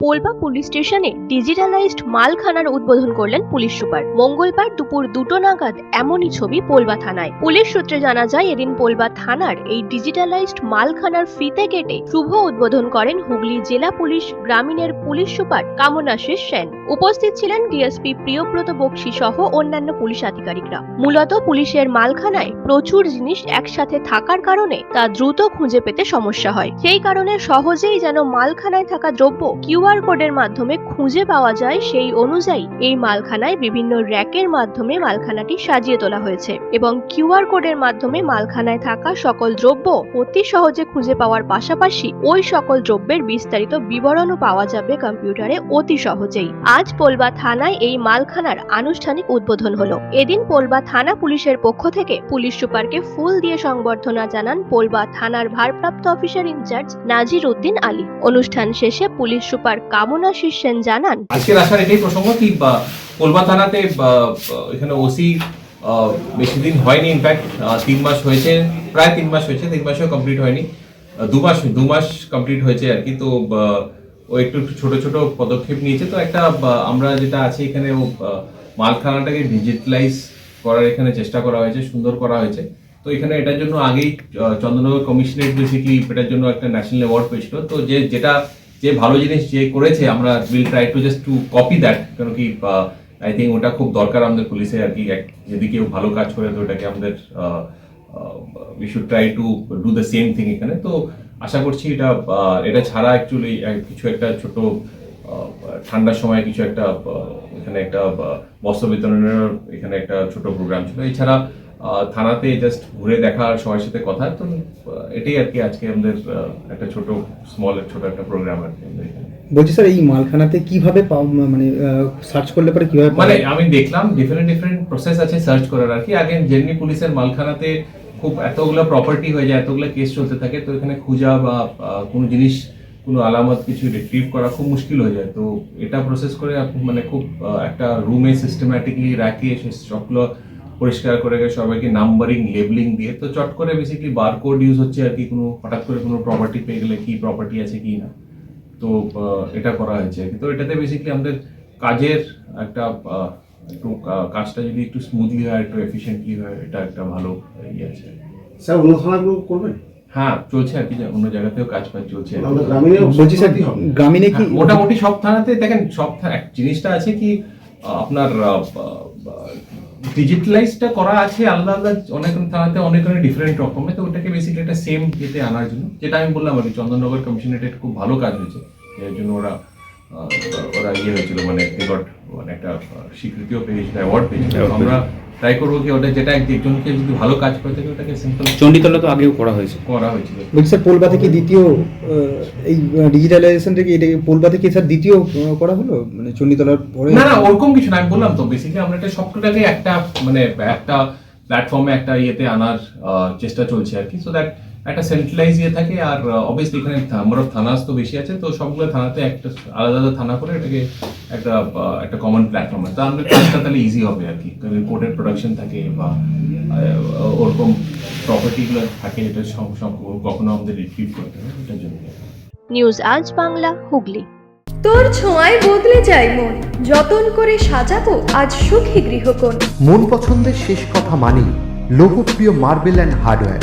Polba police স্টেশনে digitalized মালখানার উদ্বোধন করলেন পুলিশ সুপার। মঙ্গলবার দুপুর দুটো নাগাদ এমনই ছবি পোলবা থানায়। পুলিশ সূত্রে জানা যায়, এদিন পোলবা থানার এই ডিজিটালাইজড মালখানার ফিতে কেটে শুভ উদ্বোধন করেন হুগলি জেলা পুলিশ গ্রামীণের পুলিশ সুপার কামনাশিস সেন। উপস্থিত ছিলেন ডিএসপি প্রিয়ব্রত বক্সি সহ অন্যান্য পুলিশ আধিকারিকরা। মূলত পুলিশের মালখানায় প্রচুর জিনিস একসাথে থাকার কারণে তা দ্রুত খুঁজে পেতে সমস্যা হয়। সেই কারণে সহজেই যেন মালখানায় থাকা দ্রব্য কিউআর কোডের মাধ্যমে খুঁজে পাওয়া যায় সেই অনুযায়ী এই মালখানায় বিভিন্ন র্যাকের মাধ্যমে মালখানাটি সাজিয়ে তোলা হয়েছে এবং কিউআর কোডের মাধ্যমে মালখানায় থাকা সকল দ্রব্য অতি সহজে খুঁজে পাওয়ার পাশাপাশি ওই সকল দ্রব্যের বিস্তারিত বিবরণও পাওয়া যাবে কম্পিউটারে অতি সহজেই। আজ পোলবা থানায় এই মালখানার আনুষ্ঠানিক উদ্বোধন হলো। এদিন পোলবা থানা পুলিশের পক্ষ থেকে পুলিশ সুপারকে ফুল দিয়ে সংবর্ধনা জানান পোলবা থানার ভারপ্রাপ্ত officer in charge Nazir Uddin Ali. অনুষ্ঠান শেষে পুলিশ সুপার কামনা সেন জানান। আজকের আসার এটাই প্রসঙ্গ কি কোলবা থানাতে এখানে ওসি বেশি দিন হয়নি ইনফ্যাক্ট তিন মাস হয়েছে, প্রায় তিন মাস হয়েছে, তিন মাসেও কমপ্লিট হয়নি দু মাস দু মাস কমপ্লিট হয়েছে আর কি, তো ও একটু ছোট ছোট পদক্ষেপ নিয়েছে, তো একটা আমরা যেটা আছে এখানে, ও মালখানাটাকে ডিজিটালাইজ করার এখানে চেষ্টা করা হয়েছে, সুন্দর করা হয়েছে, তো এখানে এটার জন্য আগেই চন্দ্রনগর কমিশনারেট বেসিকলি এটার জন্য একটা ন্যাশনাল অ্যাওয়ার্ড পেয়েছিল, তো যে, যেটা যে ভালো জিনিস যে করেছে, আমরা will try to just to copy that কেন কি আই থিঙ্ক ওটা খুব দরকার আমাদের পুলিশে আর কি যদি কেউ ভালো কাজ করে তো ওটাকে আমাদের we should try to do the same thing এখানে। তো আশা করছি এটা এটা ছাড়া অ্যাকচুয়ালি কিছু একটা ছোট ঠান্ডার সময় কিছু একটা এখানে একটা বস্ত্র বিতরণের এখানে একটা ছোট প্রোগ্রাম ছিল। এছাড়া থানাতে জাস্ট ঘুরে দেখা সবার সাথে কথা, তো এটাই আর কি আজকে আমাদের একটা ছোট স্মল ছোট একটা প্রোগ্রাম আর কি বলছি স্যার এই মালখানাতে কীভাবে মানে সার্চ করলে পরে কীভাবে মানে আমি দেখলাম ডিফারেন্ট ডিফারেন্ট প্রসেস আছে সার্চ করার আর কি। আগে জেননি পুলিশের মালখানাতে খুব এতগুলো প্রপার্টি হয়ে যায় এতগুলো কেস চলতে থাকে তো এখানে খোঁজা বা কোনো জিনিস কোনো আলামত কিছু রিট্রিভ করা খুব মুশকিল হয়ে যায়। তো এটা প্রসেস করে মানে খুব একটা রুমে সিস্টেম্যাটিকলি রাখে সে সবগুলো পরিষ্কার করে সবাইকে নাম্বারিং লেবলিং দিয়ে তো চট করে বেসিক্যালি বারকোড ইউজ হচ্ছে আর কি কোনো হঠাৎ করে কোনো প্রপার্টি পেয়ে গেলে কি প্রপার্টি আছে কি না তো এটা করা হয়েছে আর কি। তো এটাতে বেসিক্যালি আমাদের কাজের একটা একটু কাজটা যদি একটু স্মুথলি হয় একটু এফিসিয়েন্টলি হয় এটা একটা ভালো ইয়ে আছে স্যার অন্য থানাগুলো করবেন হ্যাঁ চলছে আর কি অন্য জায়গাতেও কাজ ফাজ চলছে আর কি। গ্রামীণে কি হ্যাঁ, মোটামুটি সব থানাতে দেখেন সব জিনিসটা আছে কি আহ, আপনার ডিজিটালাইজটা করা আছে আলাদা আলাদা অনেক থানাতে অনেক অনেক ডিফারেন্ট রকমের, তো ওটাকে বেসিক্যালি একটা সেম ইয়েতে আনার জন্য, যেটা আমি বললাম আর কি, চন্দননগর কমিশনারেট খুব ভালো কাজ হয়েছে এর জন্য ওরা ওরা ইয়ে হয়েছিল মানে মানে একটা স্বীকৃতিও পেয়েছিল অ্যাওয়ার্ড পেয়েছিল আমরা ট্রাই করব কি ওটা যেটা একজনকে যদি ভালো কাজ করে থাকে ওটাকে সিম্পল চণ্ডীতলা তো আগেও করা হয়েছে। করা হয়েছিল। বলছি স্যার পোলবা থেকে দ্বিতীয় এই ডিজিটালাইজেশন থেকে এটা পোলবা থেকে স্যার দ্বিতীয় করা হলো? মানে চণ্ডীতলার পরে না না ওরকম কিছু না আমি বললাম তো বেসিক্যালি আমরা এটা সবটাকে একটা মানে একটা প্ল্যাটফর্মে একটা ইয়েতে আনার চেষ্টা চলছে আর কি। সো দ্যাট একটা সেন্ট্রালাইজ ইয়ে থাকে আর অবভিয়াসলি এখানে অফ থানাস তো বেশি আছে তো সবগুলো থানাতে একটা আলাদা আলাদা থানা করে এটাকে একটা একটা কমন প্ল্যাটফর্ম তো আমাদের কাজটা তাহলে ইজি হবে আর কি। কারণ রিপোর্টের প্রোডাকশন থাকে বা ওরকম প্রপার্টিগুলো থাকে যেটা সব সব কখনো আমাদের রিট্রিভ করতে হবে এটার জন্য। নিউজ আজ বাংলা হুগলি। তোর ছোঁয়ায় বদলে যায় মন। যতন করে সাজাবো আজ সুখী গৃহকোণ। মন পছন্দের শেষ কথা মানি লোকপ্রিয় মার্বেল অ্যান্ড হার্ডওয়্যার